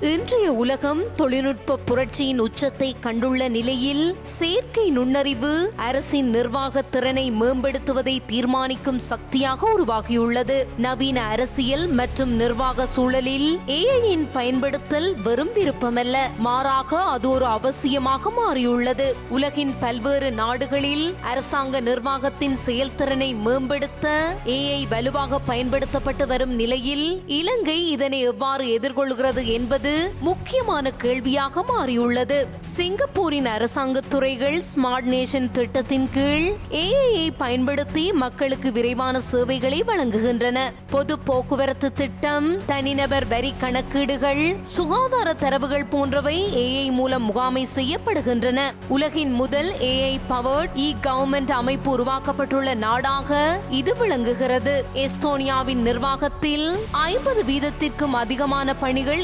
இன்றைய உலகம் தொழில்நுட்ப புரட்சியின் உச்சத்தை கண்டுள்ள நிலையில் செயற்கை நுண்ணறிவு அரசின் நிர்வாக திறனை மேம்படுத்துவதை தீர்மானிக்கும் சக்தியாக உருவாகியுள்ளது. நவீன அரசியல் மற்றும் நிர்வாக சூழலில் ஏஐயின் பயன்படுத்தல் வெறும் விருப்பமல்ல. மாறாக அது ஒரு அவசியமாக மாறியுள்ளது. உலகின் பல்வேறு நாடுகளில் அரசாங்க நிர்வாகத்தின் செயல்திறனை மேம்படுத்த ஏஐ வலுவாக பயன்படுத்தப்பட்டு வரும் நிலையில் இலங்கை இதனை எவ்வாறு எதிர்கொள்கிறது என்பது முக்கியமான கேள்வியாக மாறியுள்ளது. சிங்கப்பூரின் அரசாங்க துறைகள் ஸ்மார்ட் நேஷன் திட்டத்தின் கீழ் ஏஐ பயன்படுத்தி மக்களுக்கு விரைவான சேவைகளை வழங்குகின்றன. பொது போக்குவரத்து திட்டம் தனிநபர் வரி கணக்கீடுகள் சுகாதார தரவுகள் போன்றவை ஏஐ மூலம் முகாமை செய்யப்படுகின்றன. உலகின் முதல் ஏஐ பவர்ட் இ கவர்மெண்ட் அமைப்பு உருவாக்கப்பட்டுள்ள நாடாக இது விளங்குகிறது. எஸ்தோனியாவின் நிர்வாகத்தில் ஐம்பது வீதத்திற்கும் அதிகமான பணிகள்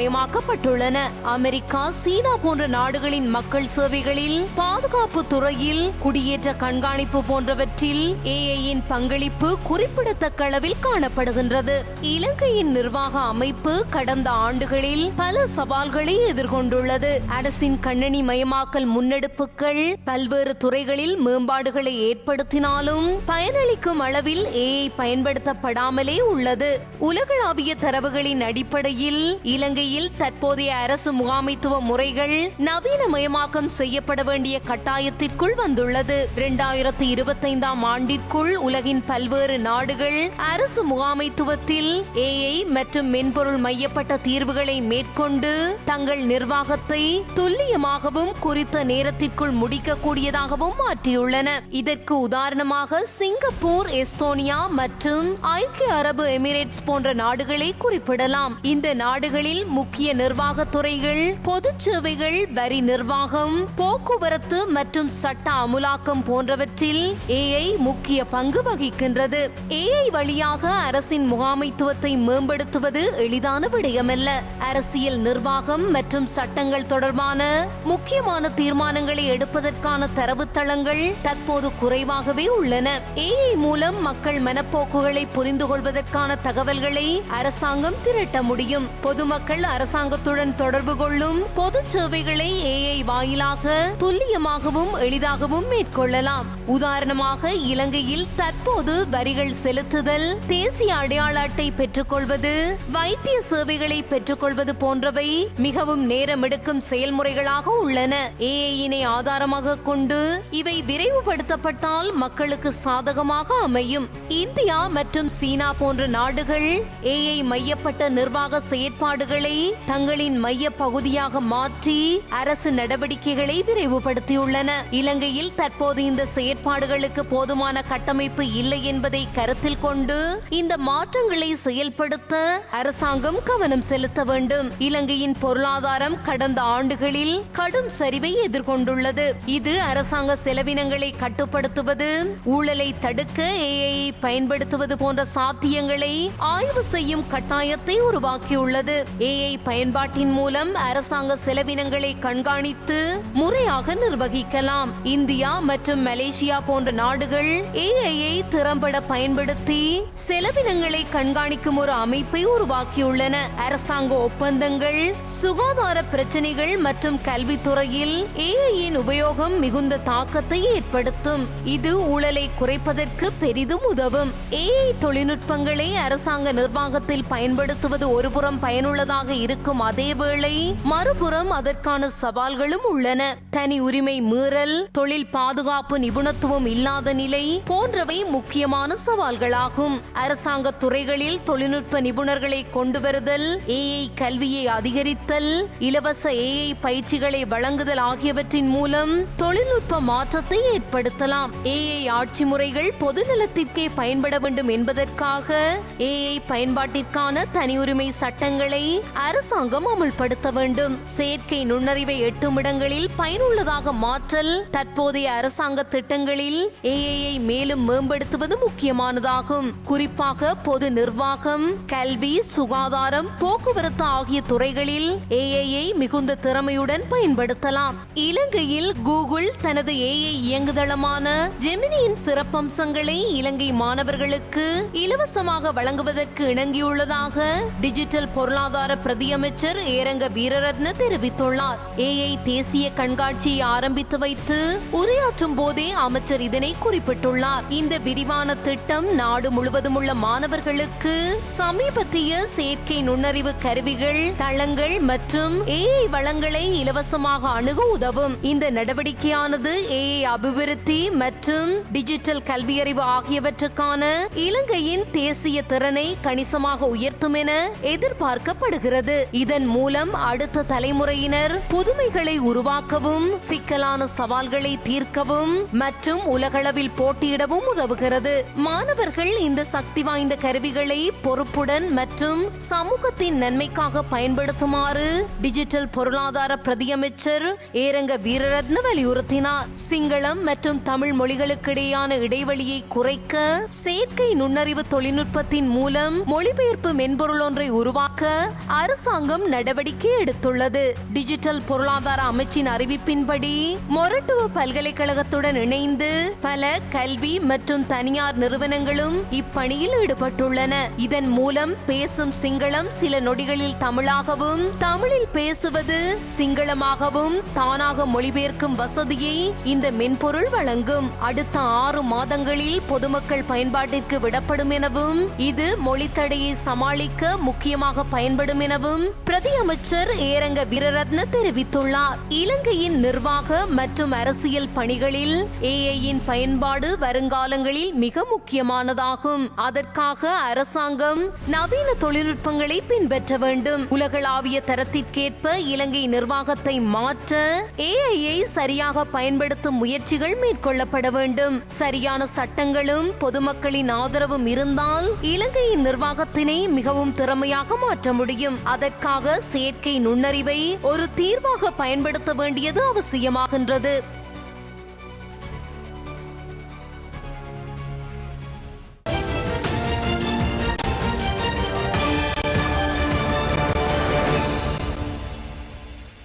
மயமாக்கப்பட்டுள்ளன. அமெரிக்கா சீனா போன்ற நாடுகளின் மக்கள் சேவைகளில் பாதுகாப்பு துறையில் குடியேற்ற கண்காணிப்பு போன்றவற்றில் ஏஐயின் பங்களிப்பு குறிப்பிடத்தக்க அளவில் காணப்படுகின்றது. இலங்கையின் நிர்வாக அமைப்பு கடந்த ஆண்டுகளில் பல சவால்களை எதிர்கொண்டுள்ளது. அரசின் கண்ணணி மயமாக்கல் முன்னெடுப்புகள் பல்வேறு துறைகளில் மேம்பாடுகளை ஏற்படுத்தினாலும் பயனளிக்கும் அளவில் ஏஐ பயன்படுத்தப்படாமலே உள்ளது. உலகளாவிய தரவுகளின் அடிப்படையில் இலங்கை இலங்கையில் தற்போதைய அரசு முகாமைத்துவ முறைகள் நவீனமயமாக்கம் செய்யப்பட வேண்டிய கட்டாயத்திற்குள் வந்துள்ளது. இரண்டாயிரத்தி இருபத்தைந்தாம் ஆண்டிற்குள் உலகின் பல்வேறு நாடுகள் அரசு முகாமைத்துவத்தில் ஏஐ மற்றும் மென்பொருள் மையப்பட்ட தீர்வுகளை மேற்கொண்டு தங்கள் நிர்வாகத்தை துல்லியமாகவும் குறித்த நேரத்திற்குள் முடிக்கக்கூடியதாகவும் மாற்றியுள்ளன. இதற்கு உதாரணமாக சிங்கப்பூர் எஸ்தோனியா மற்றும் ஐக்கிய அரபு எமிரேட்ஸ் போன்ற நாடுகளை குறிப்பிடலாம். இந்த நாடுகளில் முக்கிய நிர்வாக துறைகள் பொது சேவைகள் வரி நிர்வாகம் போக்குவரத்து மற்றும் சட்ட அமுலாக்கம் போன்றவற்றில் ஏஐ முக்கிய பங்கு வகிக்கின்றது. ஏஐ வழியாக அரசின் முகாமைத்துவத்தை மேம்படுத்துவது எளிதான விடயமல்ல. அரசியல் நிர்வாகம் மற்றும் சட்டங்கள் தொடர்பான முக்கியமான தீர்மானங்களை எடுப்பதற்கான தரவுத்தளங்கள் தற்போது குறைவாகவே உள்ளன. ஏஐ மூலம் மக்கள் மனப்போக்குகளை புரிந்து கொள்வதற்கான தகவல்களை அரசாங்கம் திரட்ட முடியும். பொதுமக்கள் அரசாங்கத்துடன் தொடர்பு கொள்ளும் பொது சேவைகளை ஏஐ வாயிலாக துல்லியமாகவும் எளிதாகவும் மேற்கொள்ளலாம். உதாரணமாக இலங்கையில் தற்போது வரிகள் செலுத்துதல் தேசிய அடையாள அட்டை பெற்றுக்கொள்வது வைத்திய சேவைகளை பெற்றுக்கொள்வது போன்றவை மிகவும் நேரம் எடுக்கும் செயல்முறைகளாக உள்ளன. ஏஐயினை ஆதாரமாக கொண்டு இவை விரைவுபடுத்தப்பட்டால் மக்களுக்கு சாதகமாக அமையும். இந்தியா மற்றும் சீனா போன்ற நாடுகள் ஏஐ மையப்பட்ட நிர்வாக செயற்பாடுகளை தங்களின் மைய பகுதியாக மாற்றி அரசு நடவடிக்கைகளை விரைவுபடுத்தியுள்ளன. இலங்கையில் தற்போது இந்த செயற்பாடுகளுக்கு போதுமான கட்டமைப்பு இல்லை என்பதை கருத்தில் கொண்டு இந்த மாற்றங்களை செயல்படுத்த அரசாங்கம் கவனம் செலுத்த வேண்டும். இலங்கையின் பொருளாதாரம் கடந்த ஆண்டுகளில் கடும் சரிவை எதிர்கொண்டுள்ளது. இது அரசாங்க செலவினங்களை கட்டுப்படுத்துவது ஊழலை தடுக்க ஏஐ பயன்படுத்துவது போன்ற சாத்தியங்களை ஆய்வு செய்யும் கட்டாயத்தை உருவாக்கியுள்ளது. ஏ ஏஐ பயன்பாட்டின் மூலம் அரசாங்க செலவினங்களை கண்காணித்து முறையாக நிர்வகிக்கலாம். இந்தியா மற்றும் மலேசியா போன்ற நாடுகள் ஏஐயை திறம்பட பயன்படுத்தி செலவினங்களை கண்காணிக்கும் ஒரு அமைப்பை உருவாக்கியுள்ளன. அரசாங்க ஒப்பந்தங்கள் சுகாதார பிரச்சனைகள் மற்றும் கல்வித்துறையில் ஏஐயின் உபயோகம் மிகுந்த தாக்கத்தை ஏற்படுத்தும். இது ஊழலை குறைப்பதற்கு பெரிதும் உதவும். ஏஐ தொழில்நுட்பங்களை அரசாங்க நிர்வாகத்தில் பயன்படுத்துவது ஒருபுறம் பயனுள்ளதாக இருக்கும் அதேவேளை மறுபுறம் அதற்கான சவால்களும் உள்ளன. தனி உரிமை மீறல் தொழில் பாதுகாப்பு நிபுணத்துவம் இல்லாத நிலை போன்றவை முக்கியமான சவால்களாகும். அரசாங்க துறைகளில் தொழில்நுட்ப நிபுணர்களை கொண்டு வருதல் ஏஐ கல்வியை அதிகரித்தல் இலவச ஏஐ பயிற்சிகளை வழங்குதல் ஆகியவற்றின் மூலம் தொழில்நுட்ப மாற்றத்தை ஏற்படுத்தலாம். ஏஐ ஆட்சி முறைகள் பொது நலத்திற்கே பயன்பட வேண்டும் என்பதற்காக ஏஐ பயன்பாட்டிற்கான தனியுரிமை சட்டங்களை அரசாங்கம் அமுல்படுத்த வேண்டும். செயற்கை நுண்ணறிவை எட்டும் இடங்களில் பயனுள்ளதாக மாற்றல். தற்போதைய அரசாங்க திட்டங்களில் ஏஐயை மேலும் மேம்படுத்துவது முக்கியமானதாகும். குறிப்பாக பொது நிர்வாகம் கல்வி சுகாதாரம் போக்குவரத்து ஆகிய துறைகளில் ஏஐயை மிகுந்த திறமையுடன் பயன்படுத்தலாம். இலங்கையில் கூகுள் தனது ஏஐ இயங்குதளமான ஜெமினியின் சிறப்பம்சங்களை இலங்கை மாணவர்களுக்கு இலவசமாக வழங்குவதற்கு இணங்கியுள்ளதாக டிஜிட்டல் பொருளாதார பிரதியமைச்சர் ஏரங்க வீரரத்ன தெரிவித்துள்ளார். ஏஐ தேசிய கண்காட்சியை ஆரம்பித்து வைத்து உரையாற்றும் போதே அமைச்சர் இதனை குறிப்பிட்டுள்ளார். இந்த விரிவான திட்டம் நாடு முழுவதும் உள்ள மாணவர்களுக்கு சமீபத்திய செயற்கை நுண்ணறிவு கருவிகள் தளங்கள் மற்றும் ஏஐ வளங்களை இலவசமாக அணுக உதவும். இந்த நடவடிக்கையானது ஏஐ அபிவிருத்தி மற்றும் டிஜிட்டல் கல்வியறிவு ஆகியவற்றுக்கான இலங்கையின் தேசிய திறனை கணிசமாக உயர்த்தும் என எதிர்பார்க்கப்படுகிறது. இதன் மூலம் அடுத்த தலைமுறையினர் புதுமைகளை உருவாக்கவும் சிக்கலான சவால்களை தீர்க்கவும் மற்றும் உலகளவில் போட்டியிடவும் உதவுகிறது. மாணவர்கள் இந்த சக்தி வாய்ந்த கருவிகளை பொறுப்புடன் மற்றும் சமூகத்தின் நன்மைக்காக பயன்படுத்துமாறு டிஜிட்டல் பொருளாதார பிரதியமைச்சர் ஏரங்க வீரரத்ன வலியுறுத்தினார். சிங்களம் மற்றும் தமிழ் மொழிகளுக்கிடையான இடைவெளியை குறைக்க செயற்கை நுண்ணறிவு தொழில்நுட்பத்தின் மூலம் மொழிபெயர்ப்பு மென்பொருள் ஒன்றை உருவாக்க அரசாங்கம் நடவடிக்கை எடுத்துள்ளது. டிஜிட்டல் பொருளாதார அமைச்சின் அறிவிப்பின்படி மொரட்டுவ பல்கலைக்கழகத்துடன் இணைந்து பல கல்வி மற்றும் தனியார் நிறுவனங்களும் இப்பணியில் ஈடுபட்டுள்ளன. இதன் மூலம் பேசும் சிங்களம் சில நொடிகளில் தமிழாகவும் தமிழில் பேசுவது சிங்களமாகவும் தானாக மொழிபெயர்க்கும் வசதியை இந்த மென்பொருள் வழங்கும். அடுத்த ஆறு மாதங்களில் பொதுமக்கள் பயன்பாட்டிற்கு விடப்படும் எனவும் இது மொழித்தடையை சமாளிக்க முக்கியமாக பயன்படும் எனவும் பிரதி அமைச்சர் ஏரங்க வீரரத்ன தெரிவித்துள்ளார். இலங்கையின் நிர்வாக மற்றும் அரசியல் பணிகளில் ஏஐயின் பயன்பாடு வருங்காலங்களில் மிக முக்கியமானதாகும். அதற்காக அரசாங்கம் நவீன தொழில்நுட்பங்களை பின்பற்ற வேண்டும். உலகளாவிய தரத்திற்கேற்ப இலங்கை நிர்வாகத்தை மாற்ற ஏஐயை சரியாக பயன்படுத்தும் முயற்சிகள் மேற்கொள்ளப்பட வேண்டும். சரியான சட்டங்களும் பொதுமக்களின் ஆதரவும் இருந்தால் இலங்கையின் நிர்வாகத்தினை மிகவும் திறமையாக மாற்ற முடியும். அதற்காக செயற்கை நுண்ணறிவை ஒரு தீர்வாக பயன்படுத்த வேண்டியது அவசியமாகின்றது.